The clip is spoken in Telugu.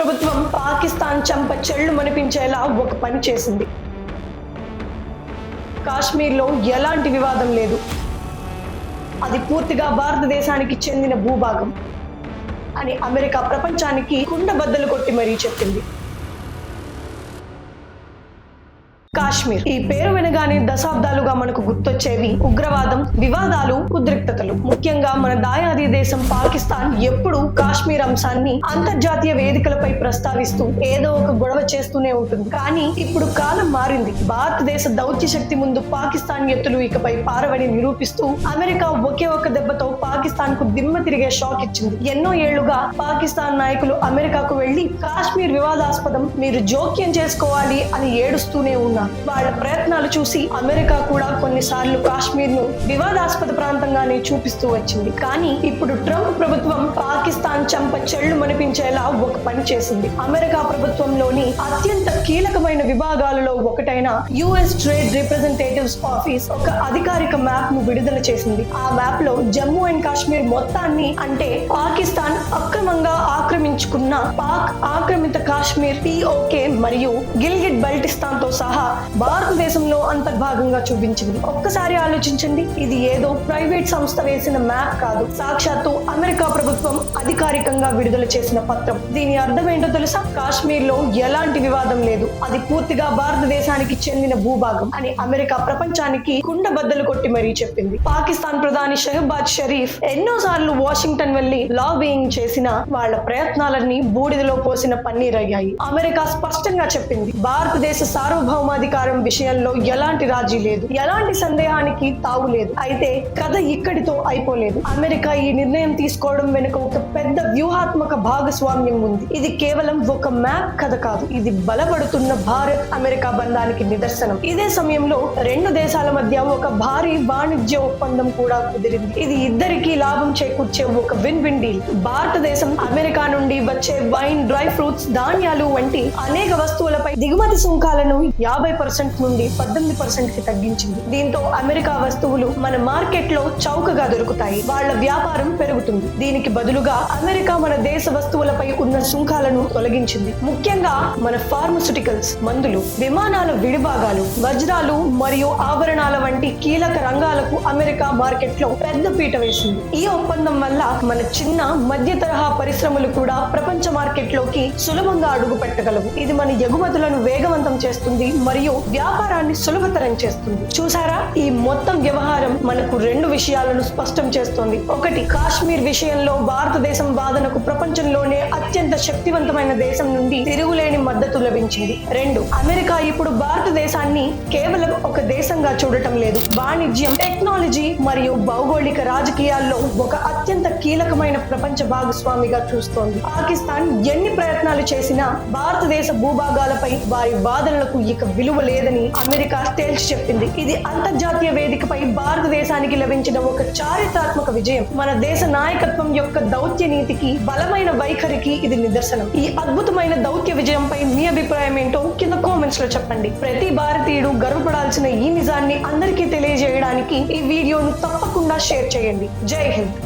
ప్రభుత్వం పాకిస్తాన్ చంప చెళ్ళు మనిపించేలా ఒక పని చేసింది. కాశ్మీర్లో ఎలాంటి వివాదం లేదు. అది పూర్తిగా భారతదేశానికి చెందిన భూభాగం అని అమెరికా ప్రపంచానికి కుండబద్దలు కొట్టి మరీ చెప్పింది. కాశ్మీర్. ఈ పేరు వినగానే దశాబ్దాలుగా మనకు గుర్తొచ్చేవి ఉగ్రవాదం వివాదాలు ఉద్రిక్తతలు. ముఖ్యంగా మన దాయాది దేశం పాకిస్తాన్ ఎప్పుడూ కాశ్మీర్ అంశాన్ని అంతర్జాతీయ వేదికలపై ప్రస్తావిస్తూ ఏదో ఒక గొడవ చేస్తూనే ఉంటుంది. కానీ ఇప్పుడు కాలం మారింది. భారతదేశ దౌత్య శక్తి ముందు పాకిస్తాన్ ఎత్తులు ఇకపై పారవని నిరూపిస్తూ అమెరికా ఒకే ఒక్క దెబ్బతో పాకిస్తాన్కు దిమ్మ తిరిగే షాక్ ఇచ్చింది. ఎన్నో ఏళ్ళుగా పాకిస్తాన్ నాయకులు అమెరికాకు వెళ్ళి కాశ్మీర్ వివాదాస్పదం మీరు జోక్యం చేసుకోవాలి అని ఏడుస్తూనే ఉన్నారు. వాళ్ళ ప్రయత్నాలు చూసి అమెరికా కూడా కొన్నిసార్లు కాశ్మీర్ను వివాదాస్పద ప్రాంతంగానే చూపిస్తూ వచ్చింది. కానీ ఇప్పుడు ట్రంప్ ప్రభుత్వం పాకిస్తాన్ చంప చెళ్ళు మనిపించేలా ఒక పని చేసింది. అమెరికా ప్రభుత్వంలోని అత్యంత కీలకమైన విభాగాలలో ఒకటైన యుఎస్ ట్రేడ్ రిప్రజెంటేటివ్స్ ఆఫీస్ ఒక అధికారిక మ్యాప్ను విడుదల చేసింది. ఆ మ్యాప్లో జమ్మూ అండ్ కాశ్మీర్ మొత్తాన్ని అంటే పాకిస్తాన్ అక్రమంగా ఆక్రమించుకున్న పాక్ ఆక్రమిత కాశ్మీర్ పిఓకే మరియు గిల్గిట్ బల్టిస్తాన్తో సహా భారతదేశంలో అంతర్భాగంగా చూపించింది. ఒక్కసారి ఆలోచించండి ఇది ఏదో ప్రైవేట్ సంస్థ వేసిన మ్యాప్ కాదు. సాక్షాత్తు అమెరికా ప్రభుత్వం అధికారికంగా విడుదల చేసిన పత్రం. దీని అర్థం ఏంటో తెలుసా? కాశ్మీర్లో ఎలాంటి వివాదం లేదు. అది పూర్తిగా భారతదేశానికి చెందిన భూభాగం అని అమెరికా ప్రపంచానికి కుండబద్దలు కొట్టి మరీ చెప్పింది. పాకిస్తాన్ ప్రధాని షహబాజ్ షరీఫ్ ఎన్నో సార్లు వాషింగ్టన్ వెళ్ళి లాబింగ్ చేసిన వాళ్ళ ప్రయత్నాలన్నీ బూడిదలో పోసిన పన్నీరయ్యాయి అమెరికా స్పష్టంగా చెప్పింది భారతదేశ సార్వభౌమాధికారం విషయంలో ఎలాంటి రాజీ లేదు. ఎలాంటి సందేహానికి తావు లేదు. అయితే కథ ఇక్కడితో అయిపోలేదు. అమెరికా ఈ నిర్ణయం తీసుకోవడం వెనుక ఒక పెద్ద వ్యూహాత్మక భాగస్వామ్యం ఉంది. ఇది కేవలం ఒక మ్యాప్ కథ కాదు. ఇది బలపడుతున్న భారత్ అమెరికా బంధానికి నిదర్శనం. ఇదే సమయంలో రెండు దేశాల మధ్య ఒక భారీ వాణిజ్య ఒప్పందం కూడా కుదిరింది. ఇది ఇద్దరికీ లాభం చేకూర్చే ఒక విన్ విన్ డీల్ భారతదేశం అమెరికా నుండి వచ్చే వైన్ డ్రై ఫ్రూట్స్ ధాన్యాలు వంటి అనేక వస్తువులపై దిగుమతి సుంకాలను యాభై పర్సెంట్ నుండి పద్దెనిమిది పర్సెంట్కి తగ్గించింది. దీంతో అమెరికా వస్తువులు మన మార్కెట్లో చౌకగా దొరుకుతాయి. వాళ్ళ వ్యాపారం పెరుగుతుంది. దీనికి బదులుగా అమెరికా మన దేశ వస్తువులపై ఉన్న సుంకాలను తొలగించింది. ముఖ్యంగా మన ఫార్మస్యూటికల్స్ మందులు విమానాల విడిభాగాలు వజ్రాలు మరియు ఆభరణాల వంటి కీలక రంగాలకు అమెరికా మార్కెట్లో పెద్ద పీట వేసింది. ఈ ఒప్పందం వల్ల మన చిన్న మధ్య తరహా పరిశ్రమలు కూడా ప్రపంచ మార్కెట్లోకి సులభంగా అడుగు పెట్టగలవు. ఇది మన ఎగుమతులను వేగవంతం చేస్తుంది మరియు వ్యాపారాన్ని సులభతరం చేస్తుంది. చూసారా? ఈ మొత్తం వ్యవహారం మనకు రెండు విషయాలను స్పష్టం చేస్తోంది. ఒకటి కాశ్మీర్ విషయంలో భారత భారతదేశం వాదనకు ప్రపంచంలోనే అత్యంత శక్తివంతమైన దేశం నుండి తిరుగులేని మద్దతు లభించింది. రెండు అమెరికా ఇప్పుడు భారతదేశాన్ని కేవలం ఒక దేశంగా చూడటం లేదు. వాణిజ్యం టెక్నాలజీ మరియు భౌగోళిక రాజకీయాల్లో ఒక అత్యంత కీలకమైన ప్రపంచ భాగస్వామిగా చూస్తోంది. పాకిస్తాన్ ఎన్ని ప్రయత్నాలు చేసినా భారతదేశ భూభాగాలపై వారి వాదనలకు ఇక విలువ లేదని అమెరికా తేల్చి చెప్పింది. ఇది అంతర్జాతీయ వేదికపై భారతదేశానికి లభించిన ఒక చారిత్రాత్మక విజయం. మన దేశ నాయకత్వం యొక్క దౌత్య నీతికి బలమైన వైఖరికి ఇది నిదర్శనం. ఈ అద్భుతమైన దౌత్య విజయంపై మీ అభిప్రాయం ఏంటో కింద కామెంట్స్లో చెప్పండి. ప్రతి భారతీయుడు గర్వపడాల్సిన ఈ నిజాన్ని అందరికీ తెలియజేయడానికి ఈ వీడియోను తప్పకుండా షేర్ చేయండి. జై హింద్.